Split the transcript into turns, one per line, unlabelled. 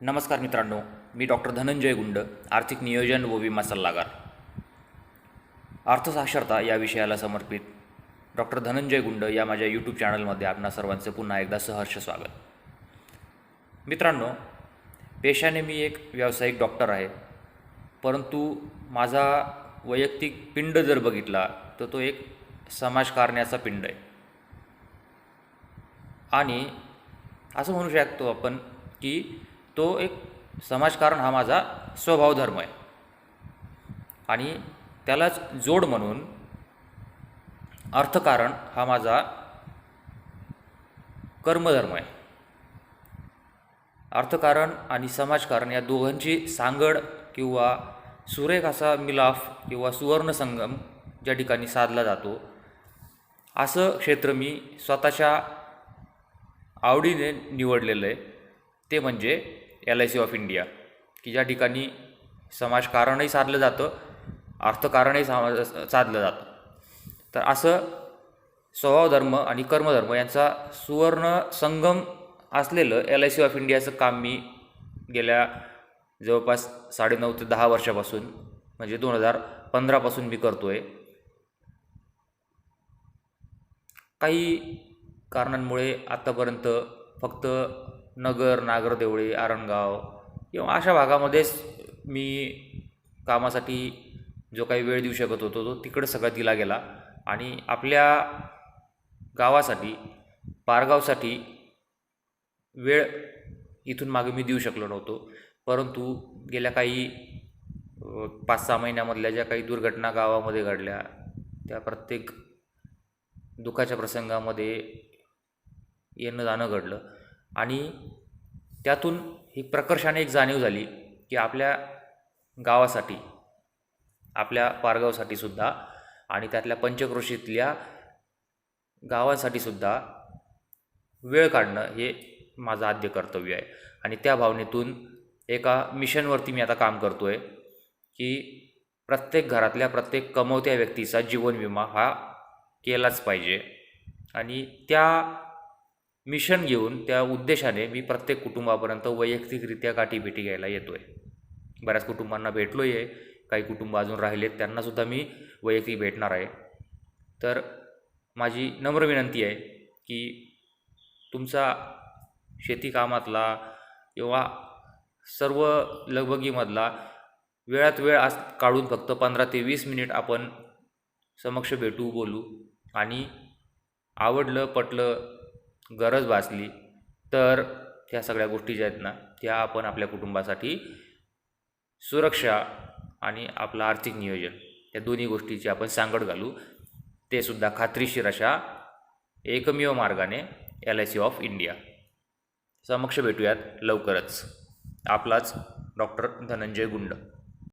नमस्कार मित्रांनो मी डॉक्टर धनंजय गुंड आर्थिक नियोजन व विमा सल्लागार. अर्थसाक्षरता या विषयाला समर्पित डॉक्टर धनंजय गुंड या माझ्या यूट्यूब चॅनलमध्ये आपणा सर्वांचं पुन्हा एकदा सहर्ष स्वागत. मित्रांनो पेशाने मी एक व्यावसायिक डॉक्टर आहे परंतु माझा वैयक्तिक पिंड जर बघितला तर तो एक समाजकारण्याचा पिंड आहे. आणि असं म्हणू शकतो आपण की तो एक समाजकारण हा माझा स्वभावधर्म आहे. आणि त्यालाच जोड म्हणून अर्थकारण हा माझा कर्मधर्म आहे. अर्थकारण आणि समाजकारण या दोघांची सांगड किंवा सुरेख असा मिलाफ किंवा सुवर्णसंगम ज्या ठिकाणी साधला जातो असं क्षेत्र मी स्वतःच्या आवडीने निवडलेलं आहे. ते म्हणजे L I C of India की ज्या ठिकाणी समाजकारणही साधलं जातं अर्थकारणही सा साधलं जातं. तर असं स्वभावधर्म आणि कर्मधर्म यांचा सुवर्ण संगम असलेलं एल आय सी ऑफ इंडियाचं काम मी गेल्या जवळपास साडेनऊ ते दहा वर्षापासून म्हणजे दोन हजार पंधरापासून मी करतो आहे काही कारणांमुळे आत्तापर्यंत फक्त नगर नागरदेवळे आरणगाव किंवा अशा भागामध्येच मी कामासाठी जो काही वेळ देऊ शकत होतो तो तिकडं सगळा दिला गेला. आणि आपल्या गावासाठी पारगावसाठी वेळ इथून मागे मी देऊ शकलो नव्हतो. परंतु गेल्या काही पाच सहा महिन्यामधल्या ज्या काही दुर्घटना गावामध्ये घडल्या त्या प्रत्येक दुःखाच्या प्रसंगामध्ये येणं जाणं घडलं. आणि त्यातून ही प्रकर्षाने एक जाणीव झाली की आपल्या गावासाठी आपल्या पारगावसाठी सुद्धा आणि त्यातल्या पंचक्रोशीतल्या गावांसाठी सुद्धा वेळ काढणं हे माझं आद्य कर्तव्य आहे. आणि त्या भावनेतून एका मिशनवरती मी आता काम करतो आहे की प्रत्येक घरातल्या प्रत्येक कमवत्या व्यक्तीचा जीवन विमा हा केलाच पाहिजे. आणि त्या मिशन घेऊन त्या उद्देशाने मी प्रत्येक कुटुंबापर्यंत वैयक्तिकरित्या गाठीभेटी घ्यायला येतो आहे बऱ्याच कुटुंबांना भेटलो आहे. काही कुटुंब अजून राहिलेत. त्यांनासुद्धा मी वैयक्तिक भेटणार आहे. तर माझी नम्र विनंती आहे की तुमचा शेतीकामातला किंवा सर्व लगबगीमधला वेळात वेळ आस काढून फक्त पंधरा ते वीस मिनिट आपण समक्ष भेटू बोलू आणि आवडलं पटलं गरज भासली तर ह्या सगळ्या गोष्टी ज्या आहेत ना त्या आपण आपल्या कुटुंबासाठी सुरक्षा आणि आपलं आर्थिक नियोजन या दोन्ही गोष्टीची आपण सांगड घालू. ते सुद्धा खात्रीशीर अशा एकमेव मार्गाने L I C of India. समक्ष भेटूयात लवकरच. आपलाच डॉक्टर धनंजय गुंड.